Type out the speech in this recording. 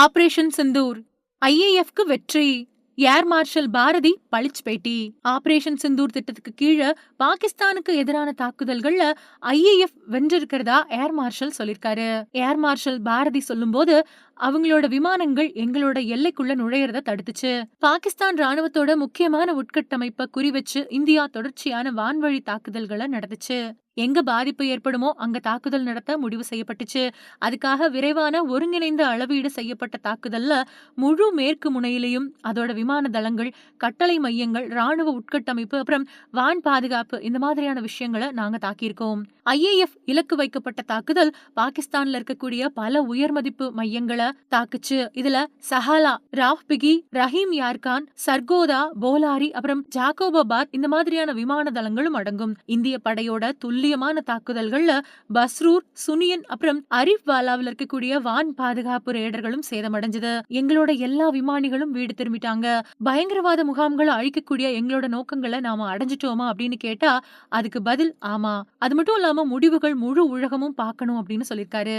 Operation Sindoor. ஐஏஎஃப்க்கு வெற்றி. Air marshal Bharathi பளிச் பேட்டி. Operation Sindoor திட்டத்துக்கு கீழே பாகிஸ்தானுக்கு எதிரான தாக்குதல்கள்ல ஐஏஎஃப் வென்றிருக்கிறதா ஏர் மார்ஷல் சொல்லிருக்காரு. ஏர் மார்ஷல் பாரதி சொல்லும்போது அவங்களோட விமானங்கள் எங்களோட எல்லைக்குள்ள நுழையிறத தடுத்துச்சு. பாகிஸ்தான் ராணுவத்தோட முக்கியமான உட்கட்டமைப்பை குறிவச்சு இந்தியா தொடர்ச்சியான வான்வழி தாக்குதல்களை நடந்துச்சு எங்க பாதிப்பு ஏற்படுமோ அங்க தாக்குதல் நடத்த முடிவு செய்யப்பட்டுச்சு. அதுக்காக விரைவான ஒருங்கிணைந்த அளவீடு செய்யப்பட்ட தாக்குதல்ல முழு மேற்கு முனையிலையும் அதோட விமான தளங்கள் கட்டளை மையங்கள் ராணுவ உட்கட்டமைப்பு அப்புறம் வான் பாதுகாப்பு இந்த மாதிரியான விஷயங்களை நாங்க தாக்கியிருக்கோம். ஐஏஎஃப் இலக்கு வைக்கப்பட்ட தாக்குதல் பாகிஸ்தான்ல இருக்கக்கூடிய பல உயர் மதிப்பு மையங்களை தாக்குச்சு. இதுல சஹாலா ராவ்பிகி ரஹீம் யார்கான் சர்கோதா போலாரி அப்புறம் ஜாகோபாபாத் இந்த மாதிரியான விமான தளங்களும் அடங்கும். இந்திய படையோட துல்லியமான தாக்குதல்கள்ல பஸ்ரூர் சுனியன் அப்புறம் அரிஃப் வாலாவில் இருக்கக்கூடிய வான் பாதுகாப்பு ரேடர்களும் சேதமடைஞ்சது. எங்களோட எல்லா விமானிகளும் வீடு திரும்பிட்டாங்க. பயங்கரவாத முகாம்களை அழிக்கக்கூடிய எங்களோட நோக்கங்களை நாம அடைஞ்சிட்டோமா அப்படின்னு கேட்டா அதுக்கு பதில் ஆமா. அது மட்டும் இல்லாம முடிவுகள் முழு உலகமும் பார்க்கணும் அப்படின்னு சொல்லியிருக்காரு.